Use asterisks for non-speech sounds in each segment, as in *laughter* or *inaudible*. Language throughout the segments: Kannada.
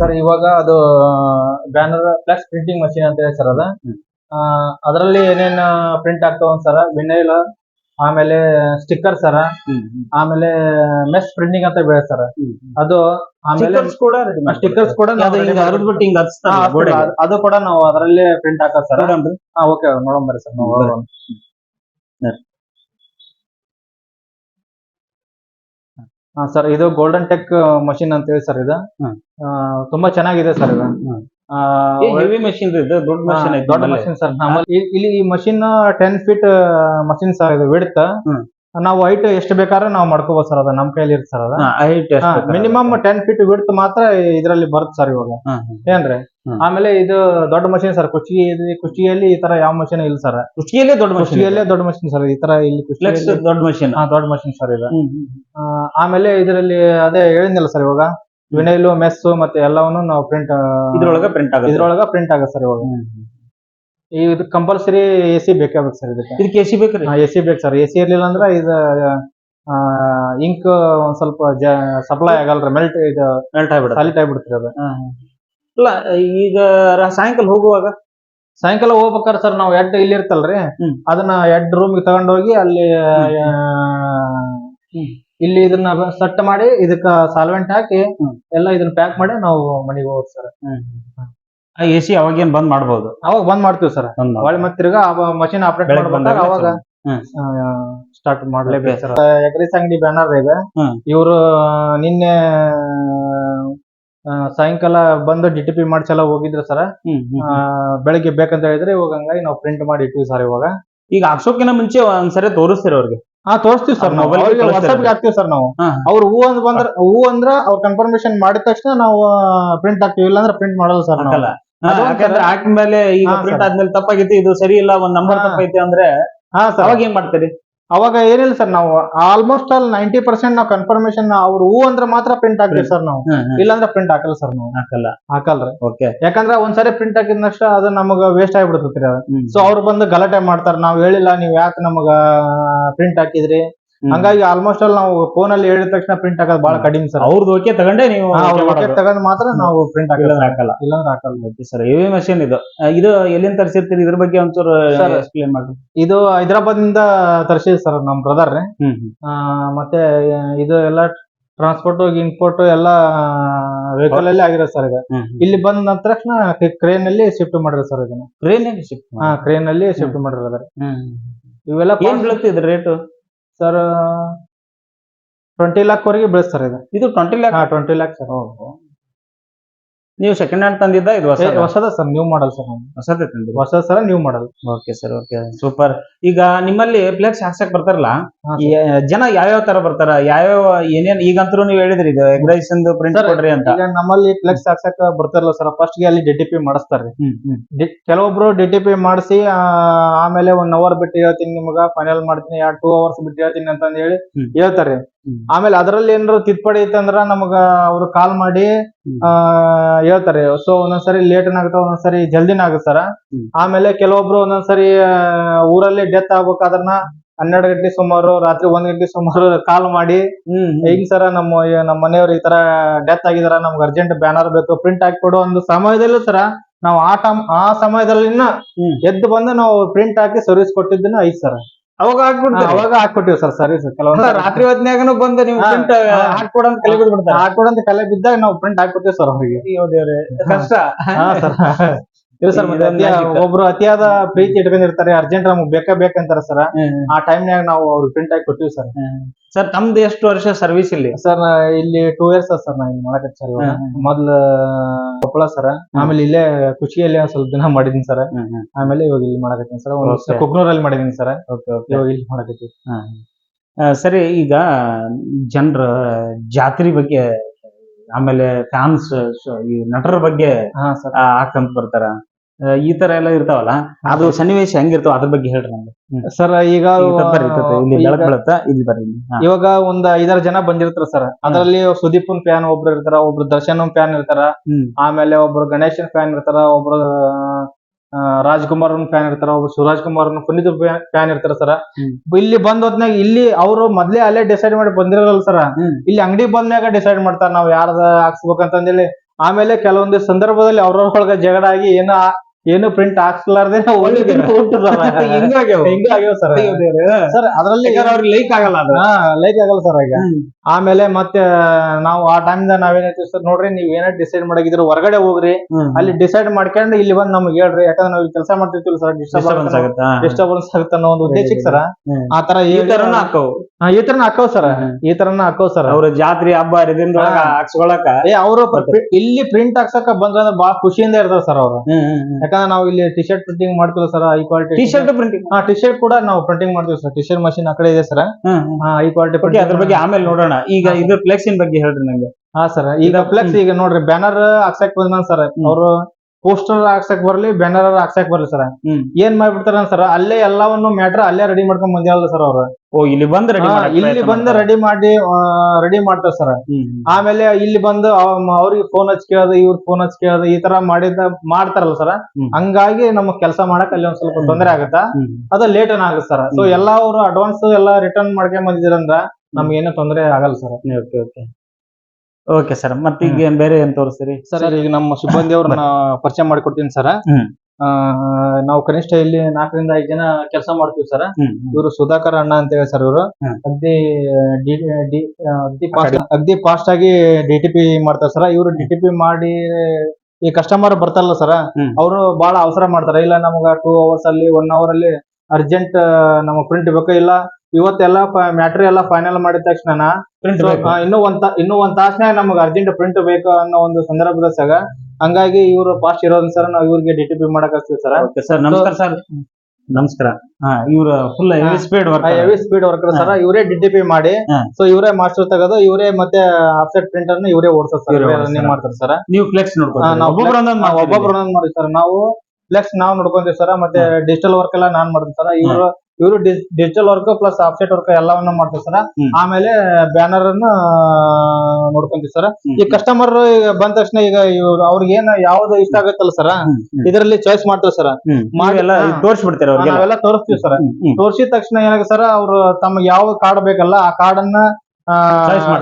ಸರ್ ಇವಾಗ ಅದು ಬ್ಯಾನರ್ ಫ್ಲಾಕ್ಸ್ ಪ್ರಿಂಟಿಂಗ್ ಮಷೀನ್ ಅಂತ ಹೇಳಿ ಸರ್ ಅದ. ಅದರಲ್ಲಿ ಏನೇನ್ ಪ್ರಿಂಟ್ ಆಗ್ತಾವ ಸರ ವಿನೈಲ್ ಆಮೇಲೆ ಸ್ಟಿಕ್ಕರ್ ಸರ ಆಮೇಲೆ ಮೆಸ್ ಪ್ರಿಂಟಿಂಗ್ ಅಂತ ಬೇರೆ ಸರ್. ಅದು ಆಮೇಲೆ ಸ್ಟಿಕ್ಕರ್ಸ್ ಕೂಡ ಸ್ಟಿಕ್ಕರ್ಸ್ ಅದು ಕೂಡ ನಾವು ಅದರಲ್ಲೇ ಪ್ರಿಂಟ್ ಹಾಕೋದ್ ಸರ್. ಓಕೆ ನೋಡೋಣ ಬರ್ರಿ ಸರ್ ನಾವು ಹಾ ಸರ್ ಇದು ಗೋಲ್ಡನ್ ಟೆಕ್ ಮಷಿನ್ ಅಂತ ಹೇಳಿ ಸರ್ ಇದು ಹ್ಮ್. ಆ, ತುಂಬಾ ಚೆನ್ನಾಗಿದೆ ಸರ್ ಇದು ಹ್ಮ್. ಆ, ಹೆವಿ ಮಷಿನ್ ಇದು ದೊಡ್ಡ ಮಷಿನ್ ದೊಡ್ಡ ಸರ್ ಇಲ್ಲಿ ಈ machine ten feet machine sir ಇದು ವಿಡ್ತ್ ಹ್ಮ್. ನಾವು ಹೈಟ್ ಎಷ್ಟು ಬೇಕಾದ್ರೆ ನಾವು ಮಾಡ್ಕೋಬಹುದು ಸರ್ ಅದ ನಮ್ ಕೈಲಿ ಇರುತ್ತೆ ಸರ್ ಅದ. Height minimum ten feet width ಮಾತ್ರ ಇದರಲ್ಲಿ ಬರುತ್ತೆ ಸರ್ ಇವಾಗ. ಏನ್ರಿ? ಆಮೇಲೆ ಇದು ದೊಡ್ಡ ಮಷೀನ್ ಸರ್ ಕುಚ್ಚಿಗೆ ಕುಚ್ಚಿಗೆಯಲ್ಲಿ ಈ ತರ ಯಾವ ಮಷೀನ್ ಇಲ್ಲ ಸರ್. ಕುಷ್ಟಿಯಲ್ಲೇ ದೊಡ್ಡ ಮಷಿನ್ ಕುಚ್ಚಿಗೆಯಲ್ಲೇ ದೊಡ್ಡ ಮಷೀನ್ ಸರ್ ಈ ತರ ಇಲ್ಲಿ ದೊಡ್ಡ ಮಷೀನ್ ದೊಡ್ಡ ಮಷಿನ್ ಸರ್ ಇದು. ಆಮೇಲೆ ಇದರಲ್ಲಿ ಅದೇ ಹೇಳಿದ್ನಲ್ಲ ಸರ್ ಇವಾಗ ವಿನೈಲು ಮೆಸ್ಸು ಮತ್ತೆ ಎಲ್ಲವನ್ನು ನಾವು ಪ್ರಿಂಟ್ ಇದ್ರೊಳಗ ಪ್ರಿಂಟ್ ಆಗುತ್ತೆ. ಇದ್ರೊಳಗ ಪ್ರಿಂಟ್ ಆಗುತ್ತೆ ಸರ್ ಇವಾಗ. ಇದು ಕಂಪಲ್ಸರಿ ಎ ಸಿ ಬೇಕಾಗುತ್ತೆ ಸರ್ ಇದಕ್ಕೆ. ಇದಕ್ಕೆ ಎಸಿ ಬೇಕ್ರಿ? ಎ ಸಿ ಬೇಕು ಸರ್ ಎ ಸಿ ಇರ್ಲಿಲ್ಲ ಅಂದ್ರೆ ಇದು ಇಂಕ್ ಒಂದ್ ಸ್ವಲ್ಪ ಸಪ್ಲೈ ಆಗಲ್ರಿ ಮೆಲ್ಟ್ ಇದು ಮೆಲ್ಟ್ ಆಗ್ಬಿಡುತ್ತೆ. ಸಾಲಿಟ್ ಆಗ್ಬಿಡ್ತೀರಿ ಅದು. ಇಲ್ಲ ಈಗ ರ- ಸಾಯಂಕಾಲ ಹೋಗುವಾಗ? ಸಾಯಂಕಾಲ ಹೋಗ್ಬೇಕಾದ್ರೆ ಸರ್ ನಾವು ಎಡ್ ಇಲ್ಲಿ ಇರ್ತಲ್ರಿ. ಹ್ಮ್. ಅದನ್ನ ಎಡ್ ರೂಮ್ ತಗೊಂಡೋಗಿ ಅಲ್ಲಿ ಆ, ಹ್ಮ್. ಇಲ್ಲಿ ಇದನ್ನ ಸೆಟ್ ಮಾಡಿ ಇದಕ್ಕ ಸಾಲ್ವೆಂಟ್ ಹಾಕಿ ಹ್ಮ್. ಎಲ್ಲ ಇದನ್ನ ಪ್ಯಾಕ್ ಮಾಡಿ ನಾವು ಮನೆಗೆ ಹೋಗ್ತೀವಿ ಸರ್ ಆ ಎಸಿ ಅವಾಗೇನ್ ಬಂದ್ ಮಾಡಬಹುದು ಅವಾಗ ಬಂದ್ ಮಾಡ್ತೀವಿ ಸರ್. ಬಂದ್ ಮತ್ತೆ ತಿರ್ಗಾ ಮಷಿನ್ ಆಪರೇಟ್ ಬೆಳಗ್ಗೆ ಬಂದಾಗ ಅವಾಗ ಹ್ಮ್. ಸ್ಟಾರ್ಟ್ ಮಾಡ್ಲೇಬೇಕು ಸರ್. ಎಗ್ರಿಸ್ ಅಂಗಡಿ ಬ್ಯಾನರ್ ಇದೆ. ಹ್ಮ್. ಇವರು ನಿನ್ನೆ ಆ, ಸಾಯಂಕಾಲ ಬಂದು ಡಿ ಟಿ ಪಿ ಮಾಡ್ಸೆಲ್ಲ ಹೋಗಿದ್ರು ಸರ್. ಹ್ಮ್, ಹ್ಮ್. ಬೆಳಿಗ್ಗೆ ಬೇಕಂತ ಹೇಳಿದ್ರೆ ಇವಾಗ ಹಂಗಾಗಿ ನಾವು ಪ್ರಿಂಟ್ ಮಾಡಿ ಇಟ್ಟಿವಿ ಸರ್ ಇವಾಗ. ಈಗ ಹಾಕ್ಸೋಕಿನ ಮುಂಚೆ ಒಂದ್ಸರಿ ತೋರಿಸ್ತೀರ ಅವ್ರಿಗೆ? ಹಾ ತೋರಿಸ್ತೀವಿ ಸರ್ ನಾವು. ಗೆ ಹಾಕ್ತೀವಿ ಸರ್ ನಾವು. ಅವ್ರು ಹೂ ಅಂದ್ ಬಂದ್ರ ಹೂ ಅಂದ್ರ ಅವ್ರ ಕನ್ಫರ್ಮೇಶನ್ ಮಾಡಿದ ತಕ್ಷಣ ನಾವು ಪ್ರಿಂಟ್ ಹಾಕ್ತಿವಿ. ಇಲ್ಲಾಂದ್ರೆ ಪ್ರಿಂಟ್ ಮಾಡಲ್ಲ ಸರ್ ನಾವು. ಯಾಕಂದ್ರೆ ಹಾಕಿದ್ಮೇಲೆ ಈಗ ಪ್ರಿಂಟ್ ಆದ್ಮೇಲೆ ತಪ್ಪಾಗೈತಿ ಇದು ಸರಿ ಇಲ್ಲ ಒಂದ್ ನಂಬರ್. ತಪ್ಪೈತಿ ಅಂದ್ರೆ ಹಾ ಸರ್. ಅವಾಗ ಏನ್ ಮಾಡ್ತೀರಿ? ಅವಾಗ ಏನಿಲ್ಲ ಸರ್ ನಾವು ಆಲ್ಮೋಸ್ಟ್ ಆಲ್ ನೈಂಟಿ ಪರ್ಸೆಂಟ್ ನಾವು ಕನ್ಫರ್ಮೇಶನ್ ಅವ್ರು ಹೂ ಅಂದ್ರೆ ಮಾತ್ರ ಪ್ರಿಂಟ್ ಹಾಕ್ತೀವಿ ಸರ್ ನಾವು. ಇಲ್ಲಾಂದ್ರೆ ಪ್ರಿಂಟ್ ಹಾಕಲ್ಲ ಸರ್ ನಾವು. ಹಾಕಲ್ಲ. ಹಾಕಲ್ರಿ ಓಕೆ ಯಾಕಂದ್ರೆ ಒಂದ್ಸರಿ ಪ್ರಿಂಟ್ ಹಾಕಿದ ತಕ್ಷಣ ಅದು ನಮಗ ವೇಸ್ಟ್ ಆಗಿಬಿಡ್ತೈತ್ರಿ ಅದು. ಸೊ ಅವ್ರು ಬಂದು ಗಲಾಟೆ ಮಾಡ್ತಾರ. ನಾವ್ ಹೇಳಿಲ್ಲ ನೀವ್ ಯಾಕೆ ನಮಗ ಪ್ರಿಂಟ್ ಹಾಕಿದ್ರಿ? ಹಂಗಾಗಿ ಆಲ್ಮೋಸ್ಟ್ ಅಲ್ಲಿ ನಾವು ಫೋನ್ ಅಲ್ಲಿ ಹೇಳಿದ ತಕ್ಷಣ ಪ್ರಿಂಟ್ ಹಾಕೋದು ಬಹಳ ಕಡಿಮೆ ಸರ್. ಅವ್ರದ್ದು ಓಕೆ ತಗೊಂಡೆ ನೀವು. ತಗೊಂಡ್ ಮಾತ್ರ ನಾವು ಪ್ರಿಂಟ್ ಹಾಕಲ್ಲ. ಇಲ್ಲಾಂದ್ರೆ ಹಾಕಲ್ಲ. ಓಕೆ ಸರ್ ಇವಿ ಮಷಿನ್ ಇದು. ಇದು ಎಲ್ಲಿಂದ ತರಿಸಿರ್ತೀರಿ? ಇದ್ರ ಬಗ್ಗೆ ಒಂಚೂರು. ಎಕ್ಸ್ಪ್ಲೇನ್ ಮಾಡಿ ಇದು ಹೈದರಾಬಾದ್ನಿಂದ ತರಿಸಿದ್ ಸರ್ ನಮ್ ಬ್ರದರ್. ಮತ್ತೆ ಇದು ಎಲ್ಲ ಟ್ರಾನ್ಸ್ಪೋರ್ಟ್ ಇಂಪೋರ್ಟ್ ಎಲ್ಲ ವೆಹಿಕಲ್ ಅಲ್ಲಿ ಆಗಿರೋದು ಸರ್ ಹ್ಮ್. ಇಲ್ಲಿ ಬಂದ ನಂತರ ತಕ್ಷಣ ಕ್ರೇನ್ ಅಲ್ಲಿ ಶಿಫ್ಟ್ ಮಾಡಿರೋ ಸರ್ ಇದನ್ನ. ಕ್ರೇನ್ ಶಿಫ್ಟ್ ಕ್ರೇನ್ ಅಲ್ಲಿ ಶಿಫ್ಟ್ ಮಾಡಿರೋದಾರೆ. ಇವೆಲ್ಲ ಏನ್ ಬೀಳುತ್ತೆ ಇದ್ರ ರೇಟ್ ಸರ್ ಟ್ವೆಂಟಿ ಲ್ಯಾಕ್ ವರೆಗೆ ಬೀಳುತ್ತೆ ಸರ್ ಇದು. ಇದು ಟ್ವೆಂಟಿ ಲ್ಯಾಕ್ ಹಾ ಟ್ವೆಂಟಿ ಲ್ಯಾಕ್ ಸರ್ ನೀವು ಸೆಕೆಂಡ್ ಹ್ಯಾಂಡ್ ತಂದಿದ್ದ ಇದು ಹೊಸ ಹೊಸದ ಸರ್ ನ್ಯೂ ಮಾಡಲ್ ಸರ್ ಹೊಸದೇ ತಂದಿದ್ದು? ಹೊಸ sir new model okay sir okay super ಈಗ ನಿಮ್ಮಲ್ಲಿ ಫ್ಲೆಕ್ಸ್ ಹಾಕ್ಸಕ್ ಬರ್ತಾರಲ್ಲ? ಈ ಜನ ಯಾವ್ಯಾವ ತರ ಬರ್ತಾರ? ಯಾವ್ಯಾವ ಏನೇನ್ ಈಗಂತರೂ ನೀವು ಹೇಳಿದ್ರಿ ಇದು ಎಗ್ರೈಸ್ ಪ್ರಿಂಟ್ Sir, ಕೊಡ್ರಿ ಅಂತ. ಈಗ ನಮ್ಮಲ್ಲಿ ಫ್ಲೆಕ್ಸ್ ಹಾಕ್ಸಕ್ ಬರ್ತಾರಲ್ಲ ಸರ್ ಫಸ್ಟ್ಗೆ ಅಲ್ಲಿ ಡಿಟಿಪಿ ಪಿ ಹ್ಮ್ ಕೆಲವೊಬ್ರು ಡಿಟಿಪಿ ಪಿ ಮಾಡಿಸಿ ಆಮೇಲೆ ಒನ್ ಅವರ್ ಬಿಟ್ಟು ಹೇಳ್ತೀನಿ ನಿಮಗ ಫೈನಲ್ ಮಾಡ್ತೀನಿ ಟೂ ಅವರ್ಸ್ ಬಿಟ್ಟು ಹೇಳ್ತೀನಿ ಅಂತ ಹೇಳಿ. ಹೇಳ್ತಾರೆ. ಆಮೇಲೆ ಅದರಲ್ಲಿ ಏನಾರು ತಿದ್ದುಪಡಿ ಇತ್ತಂದ್ರ ನಮಗ ಅವ್ರು ಕಾಲ್ ಮಾಡಿ ಹೇಳ್ತಾರೆ ಸೊ ಒಂದೊಂದ್ಸರಿ ಲೇಟ್ ಆಗುತ್ತೆ ಒಂದೊಂದ್ಸರಿ ಜಲ್ದಿನ ಆಗುತ್ತೆ ಸರ್. ಆಮೇಲೆ ಕೆಲವೊಬ್ರು ಒಂದೊಂದ್ಸರಿ ಊರಲ್ಲಿ ಡೆತ್ ಆಗ್ಬೇಕಾದ್ರನ ಹನ್ನೆರಡು ಗಂಟೆ ಸುಮಾರು ರಾತ್ರಿ ಒಂದ್ ಗಂಟೆ ಸುಮಾರು ಕಾಲ್ ಮಾಡಿ ಹೆಂಗ್ ಸರ ನಮ್ಮ ನಮ್ಮ ಮನೆಯವ್ರು ಈ ತರ ಡೆತ್ ಆಗಿದಾರ ನಮ್ಗೆ ಅರ್ಜೆಂಟ್ ಬ್ಯಾನರ್ ಬೇಕು ಪ್ರಿಂಟ್ ಹಾಕಿ ಕೊಡು ಒಂದು ಸಮಯದಲ್ಲೂ ಸರ ನಾವು ಆ ಟೈಮ್ ಆ ಸಮಯದಲ್ಲಿನ. ಎದ್ದು ಬಂದು ನಾವು ಪ್ರಿಂಟ್ ಹಾಕಿ ಸರ್ವಿಸ್ ಕೊಟ್ಟಿದ್ದನ್ನ ಐತ್ ಸರ್. ಅವಾಗ ಹಾಕ್ಬಿಡ್ತಾರೆ. ಅವಾಗ ಹಾಕ್ಬಿಟ್ಟಿವಿ ಸರ್ ಸರ್ವಿಸ್ ಕೆಲವೊಂದು ಅಲ್ಲ, ರಾತ್ರಿ ಹೊತ್ನ್ಯಾಗನು ಬಂದು ನೀವು ಪ್ರಿಂಟ್ ಹಾಕ್ಕೊಡಂತ ಕಲೆ ಬಿಡ್ಬಿಡ್ತಾರೆ ಹಾಕ್ಕೊಡಂತ ಕಲೆ ಬಿದ್ದಾಗ ನಾವು ಪ್ರಿಂಟ್ ಹಾಕ್ಬಿಡ್ತೀವಿ ಸರ್ ಅವ್ರಿಗೆ. ಕಷ್ಟ. ಸರ್. ಇಲ್ಲ ಸರ್ ಒಬ್ರು ಅತಿಯಾದ ಪ್ರೀತಿ ಇಟ್ಕೊಂಡಿರ್ತಾರೆ ಅರ್ಜೆಂಟ್ ನಮ್ಗೆ ಬೇಕಾ ಬೇಕಂತಾರ ಸರ್. ಆ ಟೈಮ್ನಾಗ ನಾವು ಅವ್ರಿಗೆ ಪ್ರಿಂಟ್ ಹಾಕಿ ಕೊಟ್ಟಿವಿ ಸರ್ ಸರ್ ತಮ್ದು ಎಷ್ಟು ವರ್ಷ ಸರ್ವಿಸ್ ಇಲ್ಲಿ? ಸರ್ ಇಲ್ಲಿ ಟೂ ಇಯರ್ಸ್ ಸರ್ ನಾ ಇಲ್ಲಿ ಮಾಡಕ್ ಸರ್ ಮೊದ್ಲ ಕೊಪ್ಪಳ ಸರ್ ಆಮೇಲೆ ಇಲ್ಲೇ ಖುಷಿಯಲ್ಲಿ ಒಂದ್ ಸ್ವಲ್ಪ ದಿನ ಮಾಡಿದೀನಿ ಸರ್ ಆಮೇಲೆ ಇವಾಗ ಇಲ್ಲಿ ಮಾಡಕತ್ತೀನಿ ಸರ್ ಒಂದ್. ಕುಕ್ನೂರಲ್ಲಿ ಮಾಡಿದೀನಿ ಸರ್ ಓಕೆ ಓಕೆ ಇವಾಗ ಇಲ್ಲಿ ಮಾಡಕತ್ತೀವಿ. ಸರಿ ಈಗ ಜನರ ಜಾತ್ರೆ ಬಗ್ಗೆ ಆಮೇಲೆ ಫ್ಯಾನ್ಸ್ ಈ ನಟರ ಬಗ್ಗೆ ಹಾ ಸರ್ ಆ, ಹಾಕಂತ ಬರ್ತಾರ. ಈ ತರ ಎಲ್ಲ ಇರ್ತಾವಲ್ಲ ಅದು ಸನ್ನಿವೇಶ ಹೆಂಗಿರ್ತಾವ ಅದ್ರ ಬಗ್ಗೆ ಹೇಳ್ರಿ ನಮ್ಗೆ ಸರ್ ಈಗ ಈ ತರ ಬರ್ರಿ, ಈ ತರ ಇಲ್ಲಿ ಈಗ- ಬೆಳಕ್ ಬೀಳತ್ತ ಇಲ್ಲಿ ಬರ್ರಿ ಇಲ್ಲಿ. ಹಾ. ಇವಾಗ ಒಂದ್ ಐದಾರು ಜನ ಬಂದಿರ್ತಾರ ಸರ್ ಅದರಲ್ಲಿ ಸುದೀಪನ್ ಫ್ಯಾನ್ ಒಬ್ರು ಇರ್ತಾರ ಒಬ್ರು ದರ್ಶನ್ ಫ್ಯಾನ್ ಇರ್ತಾರ ಹ್ಮ್. ಆಮೇಲೆ ಒಬ್ರು ಗಣೇಶನ್ ಫ್ಯಾನ್ ಇರ್ತಾರ ಒಬ್ರು ಆ, ರಾಜ್ಕುಮಾರ್ ಫ್ಯಾನ್ ಇರ್ತಾರ ಒಬ್ರು ಶಿವರಾಜ್ ಕುಮಾರ್ ಪುನೀತ್ ಫ್ಯಾನ್ ಇರ್ತಾರ ಸರ್ ಹ್ಮ್. ಇಲ್ಲಿ ಬಂದ್ ಹೊತ್ನಾಗ ಇಲ್ಲಿ ಅವರು ಮೊದ್ಲೇ ಅಲ್ಲೇ ಡಿಸೈಡ್ ಮಾಡಿ ಬಂದಿರಲ್ಲ ಸರ್ ಹ್ಮ್. ಇಲ್ಲಿ ಅಂಗಡಿ ಬಂದ್ಮ್ಯಾಗ ಡಿಸೈಡ್ ಮಾಡ್ತಾರ ನಾವ್ ಯಾರ್ದ ಹಾಕ್ಸ್ಬೇಕಂತಂದೇಳಿ ಆಮೇಲೆ ಕೆಲವೊಂದು ಸಂದರ್ಭದಲ್ಲಿ ಅವ್ರವ್ರೊಳಗ ಜಗಳ ಆಗಿ ಏನೋ ಆ- ಏನು ಪ್ರಿಂಟ್ ಹಾಕ್ಸ್ಲಾರ್ದೆ *laughs* ಸರ್. ಅದ್ರಲ್ಲಿ ಲೈಕ್ ಆಗಲ್ಲ ಲೈಕ್ ಆಗಲ್ಲ ಸರ್ ಈಗ. ಆಮೇಲೆ ಮತ್ತೆ ನಾವು ಆ ಟೈಮ್ ನಾವೇನೈತಿ ಸರ್ ನೋಡ್ರಿ ನೀವ್ ಏನೇ ಡಿಸೈಡ್ ಮಾಡಿದ್ರು ಹೊರಗಡೆ ಹೋಗ್ರಿ. ಅಲ್ಲಿ ಡಿಸೈಡ್ ಮಾಡ್ಕೊಂಡು ಇಲ್ಲಿ ಬಂದ್ ನಮ್ಗೆ ಹೇಳ್ರಿ. ಯಾಕಂದ್ರೆ ನಾವು ಕೆಲಸ ಮಾಡ್ತಿರ್ತೀವಿ ಸರ್ ಡಿಸ್ಟರ್ಬೆನ್ಸ್ ಆಗುತ್ತೆ? ಡಿಸ್ಟರ್ಬೆನ್ಸ್ ಆಗುತ್ತೆ ಅನ್ನೋ ಒಂದು ಉದ್ದೇಶಕ್ಕೆ ಸರ್. ಆ ತರ ಈ ತರನ ಹಾಕವು. ಹಾ, ಈ ತರನ ಹಾಕವ್ ಸರ್. ಈ ತರನ ಹಾಕವ್ ಸರ್. ಅವ್ರ ಜಾತ್ರೆ ಹಬ್ಬ ಹರಿದಿಂದೊಳಗ ಹಾ. ಹಾಕ್ಸ್ಕೊಳಕ? ಏ ಅವರು ಇಲ್ಲಿ ಪ್ರಿಂಟ್ ಹಾಕ್ಸಕ ಬಂದ್ರೆ ಬಹಳ ಖುಷಿಯಿಂದ ಇರ್ತಾರ ಸರ್ ಅವ್ರು. ಯಾಕಂದ್ರೆ ನಾವು ಇಲ್ಲಿ ಟಿ ಶರ್ಟ್ ಪ್ರಿಂಟಿಂಗ್ ಮಾಡ್ತೀವಿ sir high quality T shirt printing ಹಾ ಟಿ ಶರ್ಟ್ ಕೂಡ ನಾವು ಪ್ರಿಂಟಿಂಗ್ ಮಾಡ್ತೀವಿ ಸರ್. ಟಿ ಶರ್ಟ್ ಮಷಿನ್ ಆ ಕಡೆ ಇದೆ ಸರ್. ಹೈ ಕ್ವಾಲಿಟಿ ಬಗ್ಗೆ ಅದ್ರ ಬಗ್ಗೆ ಆಮೇಲೆ ನೋಡೋಣ. ಈಗ ಇದು ಫ್ಲೆಕ್ಸಿನ್ ಬಗ್ಗೆ ಹೇಳ್ರಿ ನಂಗೆ. ಹಾ ಸರ್. ಈಗ ಫ್ಲೆಕ್ಸ್ ಈಗ ನೋಡ್ರಿ ಬ್ಯಾನರ್ ಹಾಕ್ಸಕ್ ಬಂದ ಸರ್. ಅವರು ಪೋಸ್ಟರ್ ಹಾಕ್ಸಕ್ ಬರ್ಲಿ ಬ್ಯಾನರ್ ಹಾಕ್ಸಕ್ ಬರ್ಲಿ ಸರ್ ಹ್ಮ್. ಏನ್ ಮಾಡ್ಬಿಡ್ತಾರ ಸರ್ ಅಲ್ಲೇ ಎಲ್ಲವನ್ನು ಮ್ಯಾಟರ್ ಅಲ್ಲೇ ರೆಡಿ ಮಾಡ್ಕೊಂಡ್ ಬಂದಿರಲ್ಲ ಸರ್ ಅವ್ರು. ಓ ಇಲ್ಲಿ ಬಂದ್ ರೆಡಿ ಹಾ, ಇಲ್ಲಿ ಬಂದು ರೆಡಿ ಮಾಡಿ ರೆಡಿ ಮಾಡ್ತಾರ ಸರ್ ಆಮೇಲೆ ಇಲ್ಲಿ ಬಂದು ಅವ- ಅವ್ರಿಗೆ ಫೋನ್ ಹಚ್ಚಿ ಕೇಳೋದು ಇವ್ರ ಫೋನ್ ಹಚ್ಚಿ ಕೇಳೋದು ಈ ತರ ಮಾಡಿದ ಮಾಡ್ತಾರಲ್ಲ ಸರ್ ಹ್ಮ್. ಹಂಗಾಗಿ ನಮಗ್ ಕೆಲಸ ಮಾಡಕ್ ಅಲ್ಲಿ ಒಂದ್ ಸ್ವಲ್ಪ ತೊಂದರೆ ಆಗತ್ತಾ? ಅದು ಲೇಟ್ ಏನ್ ಆಗುತ್ತೆ ಸರ್ ಸೊ ಹ್ಮ್. ಎಲ್ಲಾ ಅವರು ಅಡ್ವಾನ್ಸ್ ಎಲ್ಲಾ ರಿಟರ್ನ್ ಮಾಡ್ಕೊಂಡ್ ಬಂದಿದ್ರಂದ್ರ ನಮ್ಗೆ ಏನೋ ತೊಂದರೆ ಆಗಲ್ಲ sir okay okay. Okay sir ಮತ್ತೆ ಈಗ ಏನ್ ಬೇರೆ ಏನ್ ತೋರಿಸ್ತೀರಿ? ಸರ್ ಈಗ ನಮ್ಮ ಸಿಬ್ಬಂದಿ ಅವ್ರನ್ನ ಪರಿಚಯ ಮಾಡಿಕೊಡ್ತೀನಿ ಸರ್. ಹ್ಮ್. ನಾವು ಕನಿಷ್ಠ ಇಲ್ಲಿ ನಾಲ್ಕರಿಂದ ಐದು ಜನ ಕೆಲಸ ಮಾಡ್ತೀವಿ ಸರ್. ಇವರು ಸುಧಾಕರ್ ಅಣ್ಣ ಅಂತ ಹೇಳಿ ಸರ್ ಇವರು. ಅಗ್ದಿ ಡಿ ಡಿ ಅಗ್ದಿ ಫಾಸ್ಟ್ ಅಗ್ದಿ ಫಾಸ್ಟ್ ಆಗಿ ಡಿ ಟಿ ಪಿ ಮಾಡ್ತಾರೆ ಸರ್. ಇವರು ಡಿ ಟಿ ಪಿ ಮಾಡಿ ಈ ಕಸ್ಟಮರ್ ಬರ್ತಾರಲ್ಲ ಸರ್. ಅವರು ಬಹಳ ಅವಸರ ಮಾಡ್ತಾರೆ. ಇಲ್ಲ ನಮಗ ಟೂ ಅವರ್ಸ್ ಅಲ್ಲಿ ಒನ್ ಅವರ್ ಅಲ್ಲಿ ಅರ್ಜೆಂಟ್ ನಮಗ್ ಪ್ರಿಂಟ್ ಬೇಕು ಇಲ್ಲ ಇವತ್ತೆಲ್ಲ ಮ್ಯಾಟ್ರಿ ಎಲ್ಲ ಫೈನಲ್ ಮಾಡಿದ ತಕ್ಷಣ ಪ್ರಿಂಟ್ ಇನ್ನೂ ಒಂದ್ ಇನ್ನೂ ಒಂದ್ ತಾಸ್ನಾಗ ನಮಗ್ ಅರ್ಜೆಂಟ್ ಪ್ರಿಂಟ್ ಬೇಕು ಅನ್ನೋ ಒಂದು ಸಂದರ್ಭದ ಸಾಗ ಹಂಗಾಗಿ ಇವರು ಫಾಸ್ಟ್ ಇರೋದ್ ಸರ್ ನಾವು ಇವ್ರಿಗೆ ಡಿ ಟಿ ಪಿ ಮಾಡಕ್ ಹಚ್ತೀವಿ ಸರ್ ನಮಸ್ಕಾರ ಸರ್ ನಮಸ್ಕಾರ. ಇವ್ರ full heavy speed work heavy speed worker sir ಇವರೇ ಡಿ ಟಿ ಪಿ ಮಾಡಿ. ಸೊ ಇವರೇ ಮಾಸ್ಟರ್ ತೆಗೆದು ಇವರೇ ಮತ್ತೆ ಆಫ್ಸೆಟ್ ಪ್ರಿಂಟರ್ನ ಇವರೇ ಸರ್ ರನ್ನಿಂಗ್ ಮಾಡ್ತಾರೆ ಸರ್ ನೀವು ಫ್ಲೆಕ್ಸ್ ನೋಡ್ಕೊಂಡು ಒಬ್ಬೊಬ್ರು ಒಂದೊಂದು ಸರ್ ನಾವು ಫ್ಲೆಕ್ಸ್ ನಾವು ನೋಡ್ಕೊಂತೀವಿ ಸರ್ ಮತ್ತೆ ಡಿಜಿಟಲ್ ವರ್ಕ್ ಎಲ್ಲ ನಾನ್ ಮಾಡ್ತೀನಿ ಸರ್ ಇವರು ಇವರು digital work plus offset work ಎಲ್ಲವನ್ನ ಮಾಡ್ತೀವಿ ಸರ್. ಆಮೇಲೆ ಬ್ಯಾನರ್ ಅನ್ನ ನೋಡ್ಕೊಂತೀವಿ ಸರ್. ಈ ಕಸ್ಟಮರ್ ಈಗ ಬಂದ ತಕ್ಷಣ ಈಗ ಇವ್ರು ಅವ್ರಿಗೆ ಏನ್ ಯಾವ್ದು ಇಷ್ಟ ಆಗತ್ತಲ್ಲ ಸರ್ ಇದರಲ್ಲಿ ಚಾಯ್ಸ್ ಮಾಡ್ತೀವಿ ಸರ್. ತೋರಿಸ್ಬಿಡ್ತೀರ ನಾವೆಲ್ಲ ತೋರಿಸ್ತೀವಿ ಸರ್. ತೋರಿಸಿದ ತಕ್ಷಣ ಏನಾಗ ಸರ್ ಅವ್ರು ತಮ್ಗೆ ಯಾವ ಕಾರ್ಡ್ ಬೇಕಲ್ಲ ಆ ಕಾರ್ಡ್ ಅನ್ನ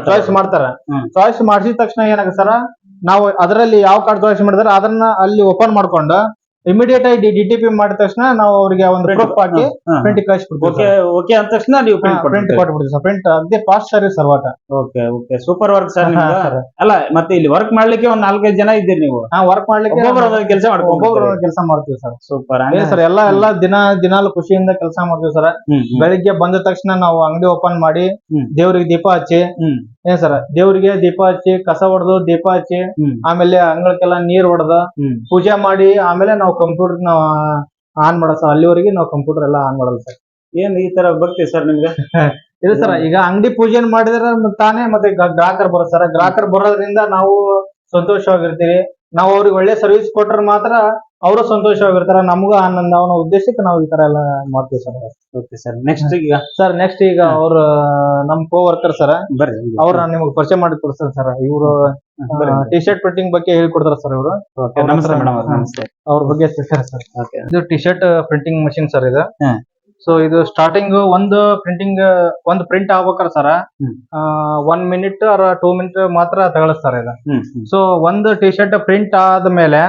ಚಾಯ್ಸ್ ಮಾಡ್ತಾರೆ. ಚಾಯ್ಸ್ ಮಾಡಿಸಿದ ತಕ್ಷಣ ಏನಾಗ ಸರ್ ನಾವು ಅದರಲ್ಲಿ ಯಾವ ಕಾರ್ಡ್ ಚಾಯ್ಸ್ ಮಾಡಿದಾರೆ ಅದನ್ನ ಅಲ್ಲಿ ಓಪನ್ ಮಾಡ್ಕೊಂಡು ಇಮಿಡಿಯೇಟ್ ಆಗಿ ಡಿ ಟಿ ಪಿ ಮಾಡಿದ ತಕ್ಷಣ ನಾವು ಅವರಿಗೆ ಒಂದು Print. ಪ್ರೂಫ್ ಹಾಕಿ ಪ್ರಿಂಟ್ ಕಳಿಸ್ಬಿಡ್ತೀವಿ ಓಕೆ ಓಕೆ ಅಂದ ತಕ್ಷಣ ನೀವು ಪ್ರಿಂಟ್ ಪ್ರಿಂಟ್ ಕೊಟ್ಬಿಡ್ತೀವಿ ಸರ್. ಪ್ರಿಂಟ್ ಅದೇ ಫಾಸ್ಟ್ ಸರ್ವಿಸ್ ಸರ್ ವಾಟ okay okay super work sir ನಿಮ್ದು? ಅಲ್ಲ ಮತ್ತೆ ಇಲ್ಲಿ ವರ್ಕ್ ಮಾಡ್ಲಿಕ್ಕೆ ಒಂದ್ ನಾಲ್ಕೈದು ಜನ ಇದ್ದೀರಿ ನೀವು. ವರ್ಕ್ ಮಾಡ್ಲಿಕ್ಕೆ ಒಬ್ಬೊಬ್ರು ಕೆಲಸ ಒಬ್ಬೊಬ್ರು ಮಾಡ್ಕೊಂಡು ಕೆಲಸ ಮಾಡ್ತೀವಿ ಸರ್. ಸೂಪರ್ ಏನ್ ಸರ್ ಎಲ್ಲಾ ಎಲ್ಲಾ ದಿನ ದಿನಾಲು ಖುಷಿಯಿಂದ ಕೆಲಸ ಮಾಡ್ತೀವಿ ಸರ್. ಬೆಳಿಗ್ಗೆ ಬಂದ ತಕ್ಷಣ ನಾವು ಅಂಗಡಿ ಓಪನ್ ಮಾಡಿ ಹ್ಮ್. ದೇವ್ರಿಗೆ ದೀಪ ಹಚ್ಚಿ ಹ್ಮ್. ಏನ್ ಸರ್ ದೇವ್ರಿಗೆ ದೀಪ ಹಚ್ಚಿ ಕಸ ಹೊಡೆದು ದೀಪ ಹಚ್ಚಿ ಆಮೇಲೆ ಅಂಗಳಕ್ಕೆಲ್ಲ ನೀರ್ ಹೊಡೆದ ಹ್ಮ್. ಪೂಜೆ ಮಾಡಿ ಆಮೇಲೆ ನಾವು ಕಂಪ್ಯೂಟರ್ ನಾವು ಆನ್ ಮಾಡೋ ಸರ್ ಅಲ್ಲಿವರೆಗೆ ನಾವು ಕಂಪ್ಯೂಟರ್ ಎಲ್ಲ ಆನ್ ಮಾಡಲ್ಲ ಸರ್ ಏನ್ ಈ ತರ ಭಕ್ತಿ ಸರ್ ನಿಮ್ಗೆ? *laughs* ಇಲ್ಲ ಸರ್ ಈಗ ಅಂಗಡಿ ಪೂಜೆ ಮಾಡಿದ್ರೆ ತಾನೇ ಮತ್ತೆ ಗ್ರಾಹಕರು ಬರೋ ಸರ್ ಗ್ರಾಹಕರು ಬರೋದ್ರಿಂದ ನಾವು ಸಂತೋಷವಾಗಿರ್ತೀವಿ. ನಾವು ಅವ್ರಿಗೆ ಒಳ್ಳೆ ಸರ್ವಿಸ್ ಕೊಟ್ರೆ ಮಾತ್ರ ಅವರು ಸಂತೋಷವಾಗಿರ್ತಾರೆ ನಮಗೂ ಆನಂದ ಅವನ ಉದ್ದೇಶಕ್ಕೆ ನಾವು ಈ ತರ ಎಲ್ಲ ಮಾಡ್ತೀವಿ ಸರ್. ಓಕೆ ಸರ್ ನೆಕ್ಸ್ಟ್ ಈಗ? ಸರ್ ನೆಕ್ಸ್ಟ್ ಈಗ ಅವ್ರ ನಮ್ ಕೋ ವರ್ಕರ್ ಸರ್ ಬರ್ರಿ. ಅವ್ರ ನಿಮಗೆ ಪರಿಚಯ ಮಾಡಿ ಕೊಡ್ತೇನೆ ಸರ್ ಇವರು ಟಿ ಶರ್ಟ್ ಪ್ರಿಂಟಿಂಗ್ ಬಗ್ಗೆ ಹೇಳ್ಕೊಡ್ತಾರೆ ಸರ್ ಇವರು. ನಮಸ್ತೆ ಮೇಡಮ್ ನಮಸ್ತೆ. ಅವ್ರ ಬಗ್ಗೆ ಸರ್ ಇದು T shirt printing machine sir ಇದು. ಸೊ ಇದು ಸ್ಟಾರ್ಟಿಂಗ್ ಒಂದು ಪ್ರಿಂಟಿಂಗ್ ಒಂದು ಪ್ರಿಂಟ್ ಆಗ್ಬೇಕಾರ ಸರ್ ಆ one minute or two minute ಮಾತ್ರ ತಗೊಳಿಸ್ತಾರೆ ಇದು. ಸೊ ಒಂದು ಟಿ ಶರ್ಟ್ ಪ್ರಿಂಟ್ ಆದ್ಮೇಲೆ